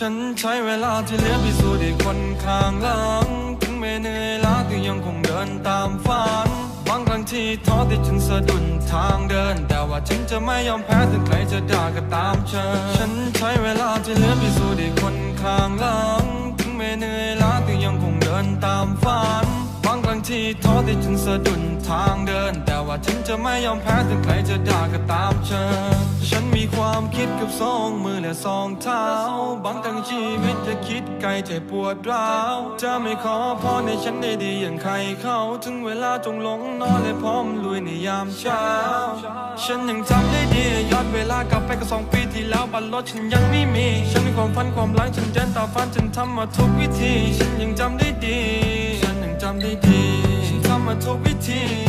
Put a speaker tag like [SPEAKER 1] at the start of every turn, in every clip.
[SPEAKER 1] ฉันใช้เวลาที่เหลือพิสูจน์ให้คนข้างหลัง ถึงไม่เหนื่อยล้าก็ยังคงเดินตามฝัน บางครั้งที่ท้อที่ฉันสะดุดทางเดิน แต่ว่าฉันจะไม่ยอมแพ้ถึงใครจะด่าก็ตามเชิญฉันใช้เวลาที่เหลือพิสูจน์ให้คนข้างหลัง ถึงไม่เหนื่อยล้าก็ยังคงเดินตามฝัน บางครั้งที่ท้อที่ฉันสะดุดทางเดินแต่ ฉันจะไม่ยอมแพ้ถึงใครจะด่าก็ตามเชิญฉันมีความคิดกับสองมือและสองเท้า บางครั้งชีวิตจะคิดไกลใจปวดร้าว จะไม่ขอพรในฉันได้ดีอย่างใครเขาถึงเวลาจงลงนอนและพร้อมลุยในยามเช้า ฉันยังจำได้ดีย้อนเวลากลับไปก็สองปีที่แล้วบัตรรถฉันยังไม่มี ฉันมีความฝันความหลังฉันเดินต่อฝันฉันทำมาทุกวิธี ฉันยังจำได้ดี ฉันยังจำได้ดี ฉันทำมาทุกวิธี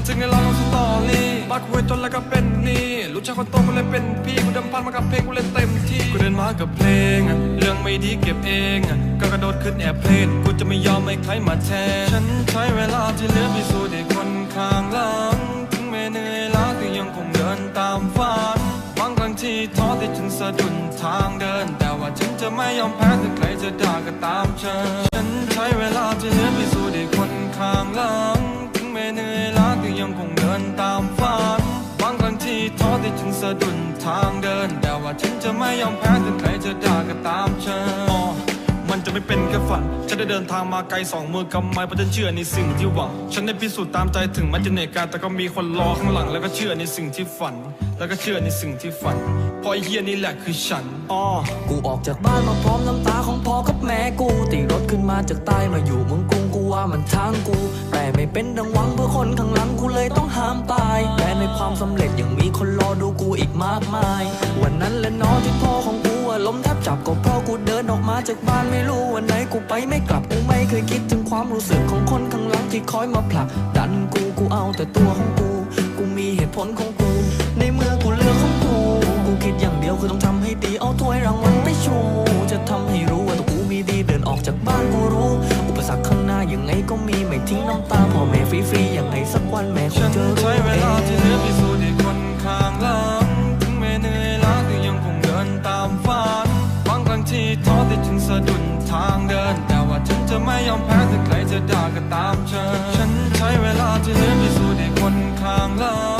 [SPEAKER 1] บันทึกในลองสตอรี่บักหวยจนแล้วก็เป็นนี่ลูกชายคนโตก็เลยเป็นพี่กูเดิมพันมากับเพลงกูเล่นเต็มที่กูเดินมากับเพลงอะเรื่องไม่ดีเก็บเองอะก็กระโดดขึ้นแอบเพลงกูจะไม่ยอมให้ใครมาแทนฉันใช้เวลาที่เหลือพิสูจน์ให้คนข้างหลังถึงแม้เหนื่อยล้าก็ยังคงเดินตามฝันบางครั้งที่ท้อที่ฉันสะดุดทางเดิน แต่ว่าฉันจะไม่ยอมแพ้ถึงใครจะด่าก็ตามเชิญฉันใช้เวลาที่เหลือพิสูจน์ให้ ที่ท้อที่ฉันสะดุดทางเดิน แต่ว่าฉันจะไม่ยอมแพ้ถึงใครจะด่าก็ตามเชิญอ๋อมันจะไม่เป็นแค่ฝัน ฉันได้เดินทางมาไกลสองมือกำไม้เพราะฉันเชื่อในสิ่งที่หวัง ฉันได้พิสูจน์ตามใจถึงมันจะเหนื่อยกายแต่ก็มีคนรอข้างหลัง แล้วก็เชื่อในสิ่งที่ฝัน แล้วก็เชื่อในสิ่งที่ฝันเพราะไอ้เฮียนี่แหละคือฉันอ๋อ
[SPEAKER 2] กูออกจากบ้านมาพร้อมน้ำตาของพ่อกับแม่กูตีรถขึ้นมาจากใต้มาอยู่เมืองกรุงกูว่ามันทางกู แต่ไม่เป็นดังหวังเพื่อคนข้างหลังกูเลยต้องห้ามตา ในความสำเร็จยังมีคนรอดูกูอีกมากมาย วันนั้นและเนองที่พ่อของกูอะล้มแทบจับก็เพราะกูเดินออกมาจากบ้านไม่รู้วันไหนกูไปไม่กลับกูไม่เคยคิดถึงความรู้สึกของคนข้างหลังที่คอยมาผลักดันกูกูเอาแต่ตัวของกู กูมีเหตุผลของกู ในเมื่อกูเลือกของกูกูคิดอย่างเดียวคือต้องทำให้ดีเอาถ้วยรางวัลไปชูจะทำให้รู้ว่าตัวกูมีดีเดินออกจากบ้านกูรู้อุปสรรคข้างหน้ายังไงก็มีไม่ทิ้งน้ำตาพ่อแม่ฟรีๆยังไงสักวันแม่คงจะรู้
[SPEAKER 1] ที่ฉันสะดุดทางเดิน แต่ว่าฉันจะไม่ยอมแพ้ถึงใครจะด่าก็ตามเชิญฉันใช้เวลาที่เหลือพิสูจน์ให้คนข้างหลัง